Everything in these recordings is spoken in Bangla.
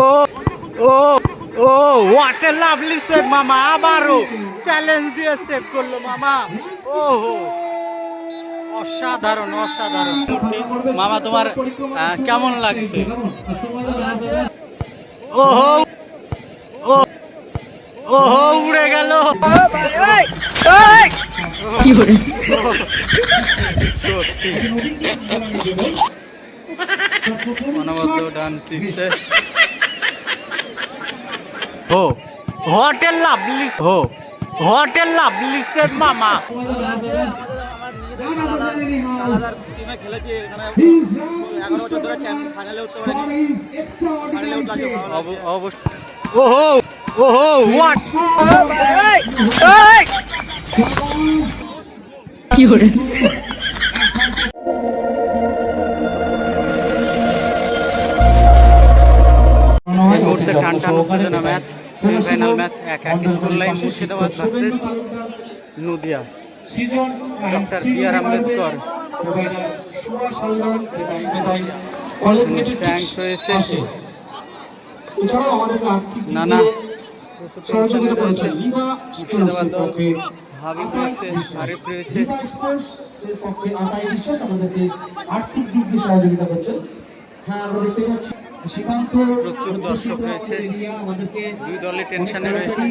O oh oh what a lovely save মামা আবারও চ্যালেঞ্জ দিয়ে সেভ করল মামা। ও অসাধারণ অসাধারণ। মামা তোমার কেমন লাগছে? ওহো ও ওহো উড়ে গেল। অনবদ্য ডান্স দিচ্ছে। ও হোটেল লাভলি হো হোটেল লাভলি সেভ মামা। ওহো ওহো হোয়াট এই মুহূর্তে টান টান উত্তেজনা ম্যাচ সেমিফাইনাল ম্যাচ এক এক school line Murshidabad versus Nadia. Doctor B R Ambedkar. রয়েছে। নানা সহযোগিতা রয়েছে মুর্শিদাবাদ দল। হাবিব রয়েছে আরিফ রয়েছে। লিবা স্পোর্টস এর পক্ষে আতাই বিশ্বাস আমাদেরকে আর্থিক দিক দিয়ে সহযোগিতা করছেন। হ্যাঁ আমরা দেখতে পাচ্ছি। সীমান্ত প্রচুর দর্শক রয়েছে। এরিয়া আমাদেরকে দুই দলই টেনশনে রয়েছে।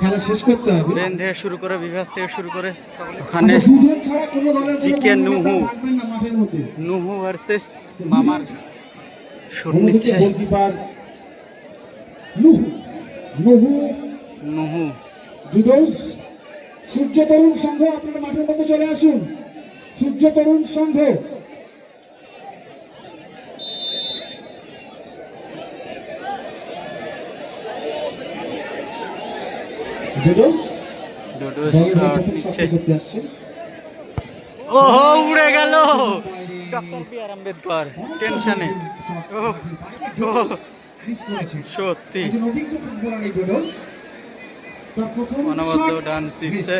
খেলা শেষ করতে হবে। ব্রেন থেকে শুরু করে বিভাস থেকে শুরু করে। ওখানে আচ্ছা, দুজন ছাড়া কোনো দলের কর্মকর্তা নুহু। নুহু ভার্সেস মামার শুট নিচ্ছে গোলকিপার নুহু। নুহু। নুহু। জুডোস। সূর্য তরুণ সংঘ আপনারা মাঠের মধ্যে চলে আসুন। সূর্য তরুণ সংঘ। ডোডোস ওহো উড়ে গেল! ডক্টর বি আর আম্বেদকর টেনশনে সত্যি অনবদ্য ডান্স দিচ্ছে।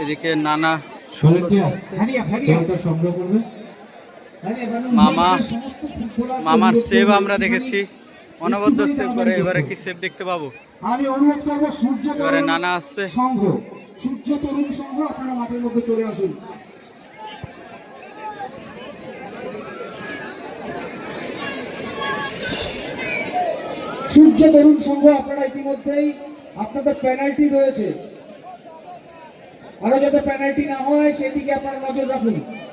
এদিকে নানা। হ্যারিয়া বলটা সংগ্রহ করবে মামা- সমস্ত মামার সেভ আমরা দেখেছি। অনবদ্য সেভ করে এবারে কি সেভ দেখতে পাবো? আমি অনুরোধ করব সূর্য এবারে নানা আসছে। সংঘ সূর্য তরুণ সংঘ আপনারা মাঠের মধ্যে চলে আসুন। সূর্য তরুণ সংঘ আপনারা ইতিমধ্যেই আপনাদের পেনাল্টি রয়েছে। আরও যাতে পেনাল্টি না হয় সেই দিকে আপনারা নজর রাখুন জিকে মামা সুরজিৎ দেখা যাক তোমার save লোকের সঙ্গে করতে পারে দাঁড়াবে। কিনা।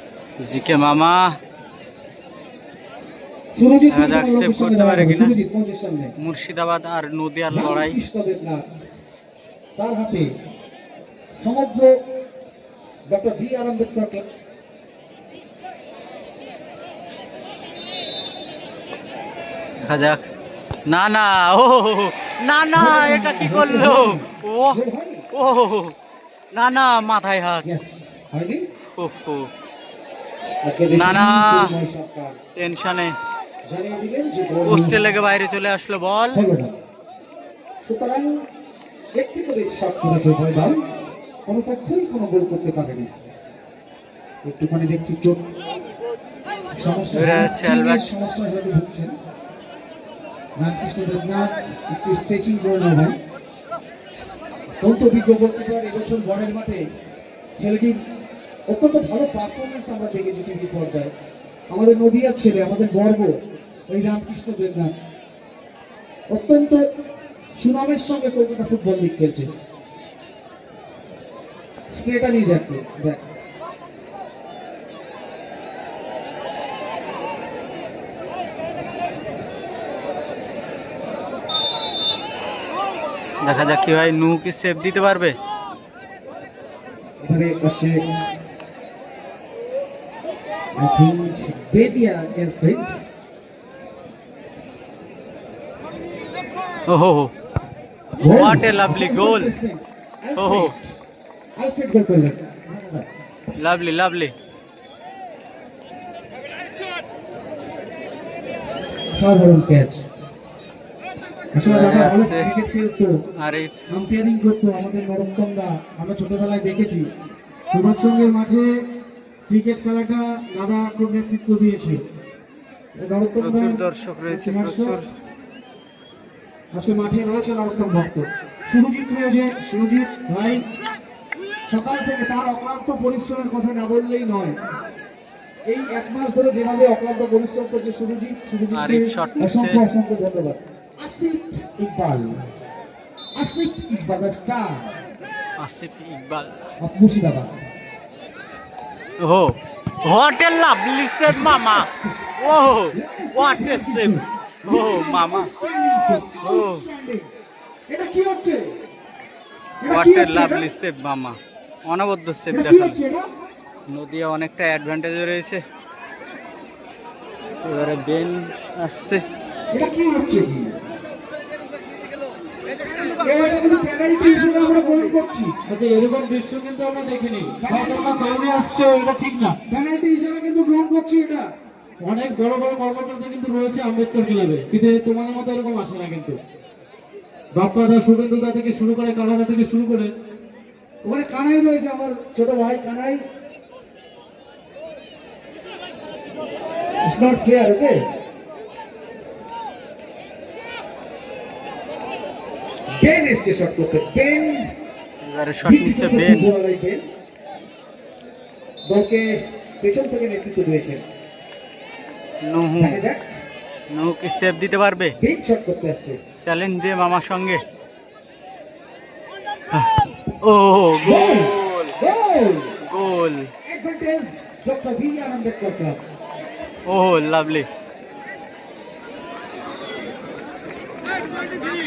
সুরজিৎ মঞ্চের সামনে। মুর্শিদাবাদ আর নদিয়ার লড়াই। তার হাতে সমগ্র ডক্টর বি আর আম্বেদকর দেখা যাক। না না ও না না এটা কি করল? ও ও না না মাথায় হাত। হয়নি? ওফো আজকে না, না। তরুণময় সরকার। টেনশনে জানিয়ে দিলেন যে গোল পোস্টে লেগে বাইরে চলে আসলো বল। সুতরাং একটি করে শট করেছে উভয় দল কোনো পক্ষই কোনো গোল করতে পারেনি। একটুখানি দেখছি চোখ। সমস্যা। সমস্যা হয়তো ভুগছেন। রামকৃষ্ণ দেবনাথ একটু স্ট্রেচিং করে ভাই। অত্যন্ত অভিজ্ঞ গোলকিপার এবছর বড়ের মাঠে ছেলেটির অত্যন্ত ভালো পারফরমেন্স আমরা দেখেছি টিভি পর্দায়। আমাদের নদিয়ার ছেলে আমাদের গর্ব এই রামকৃষ্ণ দেবনাথ। অত্যন্ত সুনামের সঙ্গে কলকাতা ফুটবল লিগ খেলছে। স্প্রেটা নিয়ে তো, দেখ। দেখা যাক কি হয়। নু কি সেভ দিতে পারবে? এখানে আসছে থিঙ্ক বেদিয়া এর ফ্রেন্ড ওহো What a lovely goal. Oh. হ্যাঁ দাদা লাভলি লাভলি সাধারণ ক্যাচ আসলে দাদা ভালো আসছে। ক্রিকেট খেলতো। আরে। আম্পায়ারিং করতো আমাদের নরোত্তম দা আমরা ছোটবেলায় দেখেছি। প্রভাত সঙ্গের মাঠে ক্রিকেট খেলাটা দাদা খুব নেতৃত্ব দিয়েছে। নরোত্তম দর্শক রয়েছে আজকে মাঠে রয়েছে নরোত্তম ভক্ত। সুরজিৎ রয়েছে সুরজিৎ ভাই। সকাল থেকে তার অক্লান্ত পরিশ্রমের কথা না বললেই নয়। এই এক মাস ধরে যেভাবে অক্লান্ত পরিশ্রম করছে সুরজিৎ সুরজিৎকে। অসংখ্য অসংখ্য ধন্যবাদ। Asif Iqbal. Asif Iqbal the star. Asif Iqbal. Of Murshidabad. Oh, a lovely save, Mama. Oh, what a save. Oh, Mama. Oh. এটা কি হচ্ছে lovely save, Mama. অনবদ্য সেভ হচ্ছে নদিয়া অনেকটা অ্যাডভান্টেজে রয়েছে এবারে বেন আসছে এটা কি হচ্ছে কি কিন্তু পেনাল্টি হিসেবে আমরা গ্রহণ করছি। আচ্ছা এরকম দৃশ্য কিন্তু আমরা দেখিনি। হয়তো দৌড়ে আসছে এটা ঠিক না। পেনাল্টি হিসেবে কিন্তু গ্রহণ করছি এটা। অনেক বড় বড় কর্মকর্তা কিন্তু রয়েছে আম্বেদকর ক্লাবে। কিন্তু তোমাদের মতো এরকম আসে না কিন্তু। বাপ্পাদা শুভেন্দুদা থেকে শুরু করে কালাদা থেকে শুরু করে। ওখানে কানাই রয়েছে আমার ছোট ভাই Kanai. It's not fair okay Ben এসছে শট করতে। বেন এবারে শট নিচ্ছে বেন দলকে পেছন থেকে নেতৃত্ব দিয়েছেন নুহু। যাক। কি সেভ দিতে পারবে? বেন শট করতে আসছে। চ্যালেঞ্জ দিয়ে মামার সঙ্গে। ও goal goal goal advantage doctor V Ambedkar club oh lovely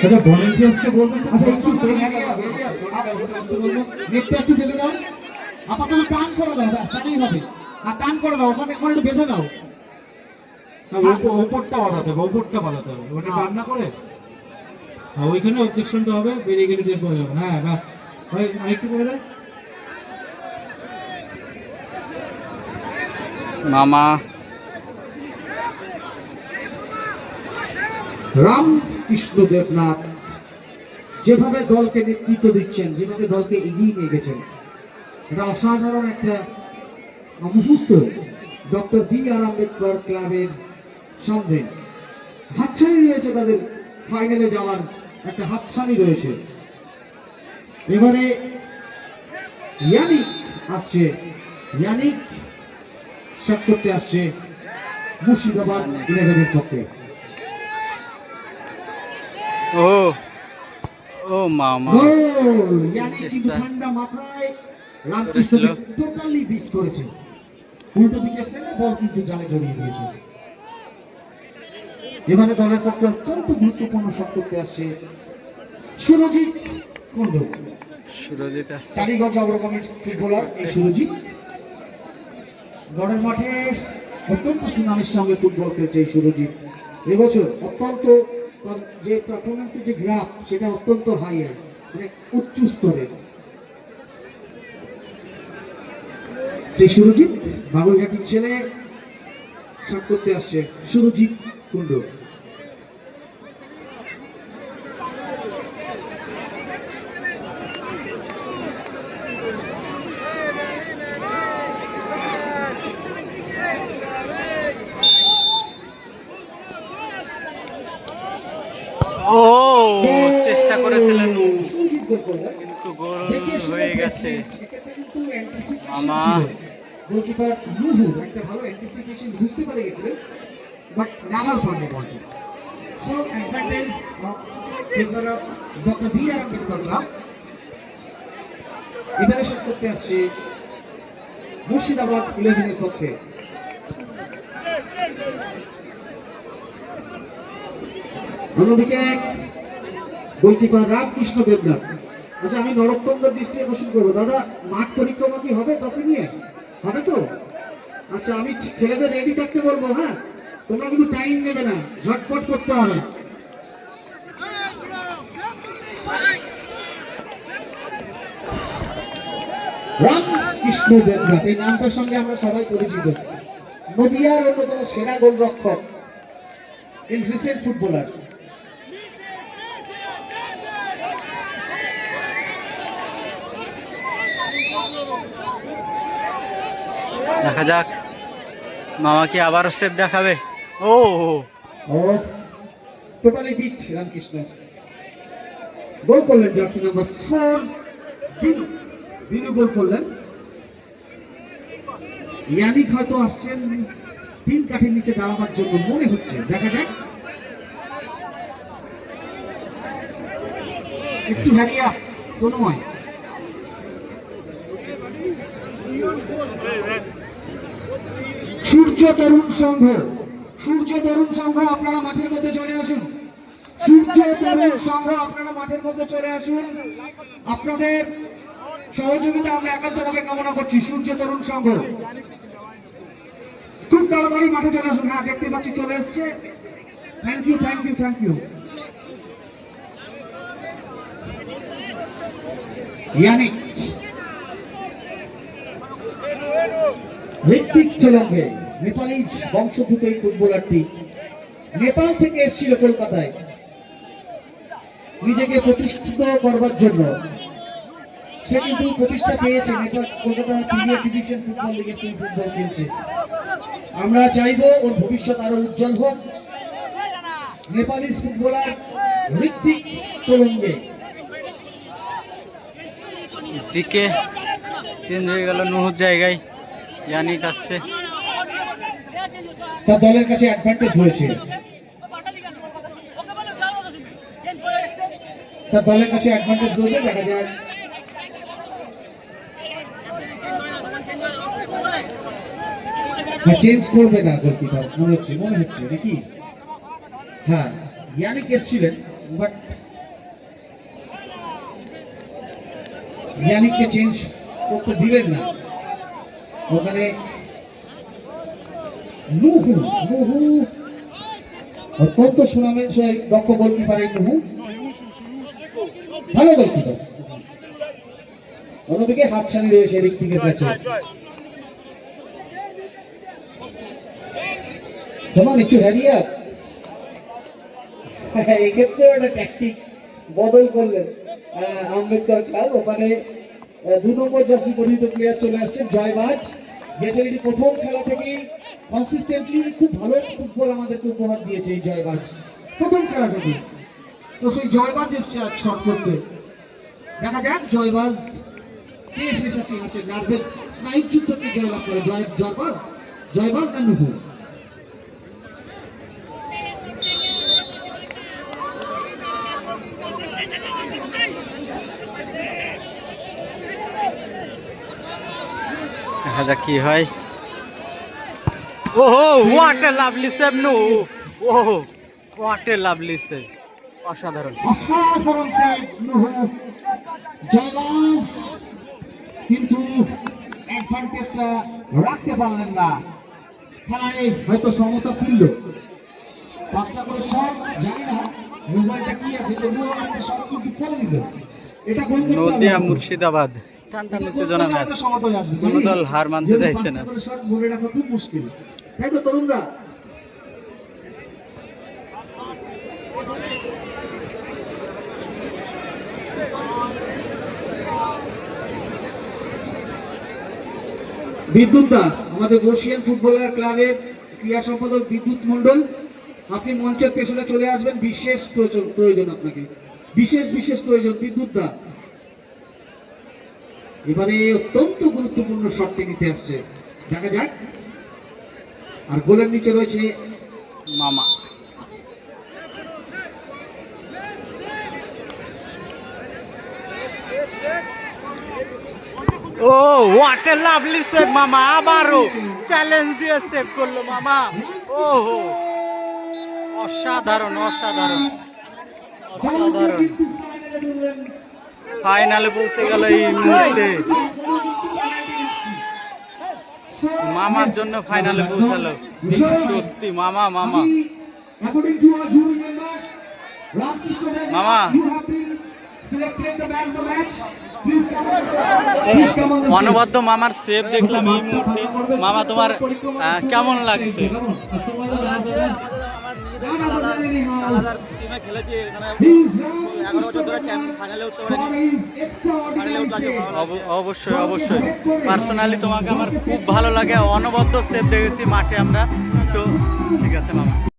আচ্ছা ভলেন্টিয়ার্সকে বলবেন? আচ্ছা একটু নেটটা একটু বেঁধে দাও। আপাতত টান করে দাও ব্যাস তাহলেই হবে। আর টান করে দাও ওখানে ওখানে একটু বেঁধে দাও। না, ওপরটা বাঁধাতে হবে ওপরটা বাঁধাতে হবে। ওটা রান্না করে? হ্যাঁ ওইখানে অবজেকশনটা হবে বেরিয়ে গেলে টের করে যাবে হ্যাঁ ব্যাস। ভাই আরেকটু করে দেন। মামা রাম কৃষ্ণ দেবনাথ, যেভাবে দলকে নেতৃত্ব দিচ্ছেন, যেভাবে দলকে এগিয়ে নিয়ে গেছেন, এটা অসাধারণ একটা মুহূর্ত ডক্টর বি আর আম্বেদকর ক্লাবের সামনে। হাতছানি রয়েছে তাদের ফাইনালে যাওয়ার, একটা হাতছানি রয়েছে। এবারে ইয়ানিক আসছে, ইয়ানিক শট করতে আসছে মুর্শিদাবাদ ইলেভেনের পক্ষে। ও ও মামা। গোল ইয়ানি কিন্তু ঠান্ডা মাথায় রামকৃষ্ণকে টোটালি বিট করেছে। উল্টো দিকে ফেলে বল কিন্তু জালে জড়িয়ে দিয়েছে। এবারে দলের পক্ষে অত্যন্ত গুরুত্বপূর্ণ শট করতে আসছে সুরজিৎ কুন্ডু সুরজিৎ টালিগঞ্জ অগ্রগামী ফুটবলার এই সুরজিৎ। গড়ের মাঠে অত্যন্ত সুনামের সঙ্গে ফুটবল খেলছে এই সুরজিৎ। এবছর অত্যন্ত যে পারফরমেন্সের যে গ্রাফ সেটা অত্যন্ত হাইয়ার মানে উচ্চ স্তরের। যে সুরজিৎ বাবুঘাটির ছেলে সাপ করতে আসছে সুরজিৎ কুন্ডু ও চেষ্টা করেছিলেন সুরজিৎ গোল করলেন কিন্তু গোল হয়ে গেছে। গোলকিপার একটা ভালো অ্যান্টিসিপেশন বুঝতে পেরে গেছিলেন বাট নাগাল পাননি বলটি। So advantage favour of doctor B R Ambedkar club এবারে শট করতে আসছে মুর্শিদাবাদ ইলেভেনের পক্ষে। অন্যদিকে গোলকিপার রামকৃষ্ণ দেবনাথ। আচ্ছা আমি নরোত্তমদের দৃষ্টি আকর্ষণ করব। দাদা, মাঠ পরিক্রমা কি হবে ট্রফি নিয়ে? হবে তো? আচ্ছা আমি ছেলেদের রেডি থাকতে বলব হ্যাঁ? তোমরা কিন্তু টাইম নেবে না, ঝটপট করতে হবে। রামকৃষ্ণ এই নামটার সঙ্গে আমরা সবাই পরিচিত। নদিয়ার অন্যতম সেরা গোলরক্ষক ফুটবলার দেখা যাক। মামা কি আবারও সেভ দেখাবে? ও ও টোটালি বিট রামকৃষ্ণ। গোল করলেন jersey number four Dinu. Dinu গোল করলেন। ইয়ানিক হয়তো আসছেন তিন কাঠের নিচে দাঁড়াবার জন্য মনে হচ্ছে। দেখা যাক। একটু হ্যারিয়া তনুময়। সূর্য তরুণ সংঘ। সূর্য তরুণ সংঘ, আপনারা মাঠের মধ্যে চলে আসুন। সূর্য তরুণ সংঘ, আপনারা মাঠের মধ্যে চলে আসুন। আপনাদের সহযোগিতা আমরা একান্তভাবে কামনা করছি, সূর্য তরুণ সংঘ। খুব তাড়াতাড়ি মাঠে চলে আসুন। হ্যাঁ দেখতে পাচ্ছি, চলে এসছে। Thank you thank you thank you Yannic. Ritwik চলঙ্গে। নেপালি বংশোদ্ভূত এই ফুটবলারটি। নেপাল থেকে এসেছিল কলকাতায়। নিজেকে প্রতিষ্ঠিত করবার জন্য। সে কিন্তু প্রতিষ্ঠা পেয়েছে। Nepal, Kolkata premier division football লিগে তিনি ফুটবল খেলছে। আমরা চাইব ওর ভবিষ্যৎ আরও উজ্জ্বল হোক। নেপালি ফুটবলার ঋত্বিক তোলঙ্গে জিকে চেঞ্জ হয়ে গেল নুহুর জায়গায়। জানি আসছে। তার দলের কাছে অ্যাডভান্টেজ রয়েছে। তার দলের কাছে অ্যাডভান্টেজ রয়েছে, দেখা যায় চেঞ্জ করবে না গোলকিপার, মনে হচ্ছে মনে হচ্ছে, নাকি? হ্যাঁ ইয়ানিক এসছিলেন বাট ইয়ানিককে চেঞ্জ করতে দিলেন না। ওখানে নুহু নুহু। অত্যন্ত সুনামের সে- দক্ষ গোলকিপার এই নুহু। ভালো গোলকিপার অন্যদিকে হাত হাতছানি রয়েছে ঋত্বিকের কাছে তোমার একটু হ্যারিয়া এই ক্ষেত্রে একটা ট্যাকটিক্স বদল করলেন আম্বেদকর ক্লাব ওখানে দু নম্বর জার্সি পরিহিত প্লেয়ার চলে আসছেন, জয়বাজ। যে ছেলেটি প্রথম খেলা থেকেই কনসিস্টেন্টলি খুব ভালো ফুটবল আমাদেরকে উপহার দিয়েছে এই জয়বাজ। প্রথম খেলা তো সেই জয়বাজ এসছে আজ শট করতে। দেখা যাক জয়বাজ কে শেষ আসে। আসে নার্ভের স্নায়ুর যুদ্ধকে জয়লাভ করে। জয়, জয়বাজ জয়বাজ না নুহু? দেখা যাক কি হয়। ওহো হোয়াট এ লাভলি সেভ নু ওহো হোয়াট এ লাভলি সেভ অসাধারণ। অসাধারণ সেভ নুহু জয়বাজ কিন্তু অ্যাডভান্টেজটা রাখতে পারলেন না। খেলায় হয়তো সমতা ফিরল। পাঁচটা করে শট জানি না রেজাল্টটা কি আছে তবুও একটা শট কিন্তু করে দিল। এটা গোল করতে হবে। নদিয়া। মুর্শিদাবাদ। টান টান এটা গোল উত্তেজনা ম্যাচ হয়তো সমতা আসবে, কোনো? দল হার মানতে চাইছে পাঁচটা না। করে শট মনে রাখা খুব মুশকিল। তাই তো তরুণরা। বিদ্যুৎ দা, আমাদের বর্ষিয়ান ফুটবলার ক্লাবের ক্রীড়া সম্পাদক বিদ্যুৎ মণ্ডল, আপনি মঞ্চের পেছনে চলে আসবেন, বিশেষ প্রয়োজন- আপনাকে। বিশেষ বিশেষ প্রয়োজন, বিদ্যুৎ দা। এবারে অত্যন্ত গুরুত্বপূর্ণ শটটি নিতে আসছে। দেখা যাক। আর গোলের নিচে রয়েছে মামা। Oh what a lovely save মামা আবারও চ্যালেঞ্জ দিয়ে সেভ করল মামা। ওহো অসাধারণ অসাধারণ অসাধারণ। ফাইনালে পৌঁছে গেল এই মুহূর্তে। মামার জন্য ফাইনালে পৌঁছালো। সত্যি মামা মামা। অনবদ্য মামার সেভ দেখলাম এই মুহূর্তে মামা তোমার কেমন লাগছে? অবশ্যই অবশ্যই। পার্সোনালি তোমাকে আমার খুব ভালো লাগে অনবদ্য সেভ দেখেছি মাঠে আমরা। তো ঠিক আছে মামা।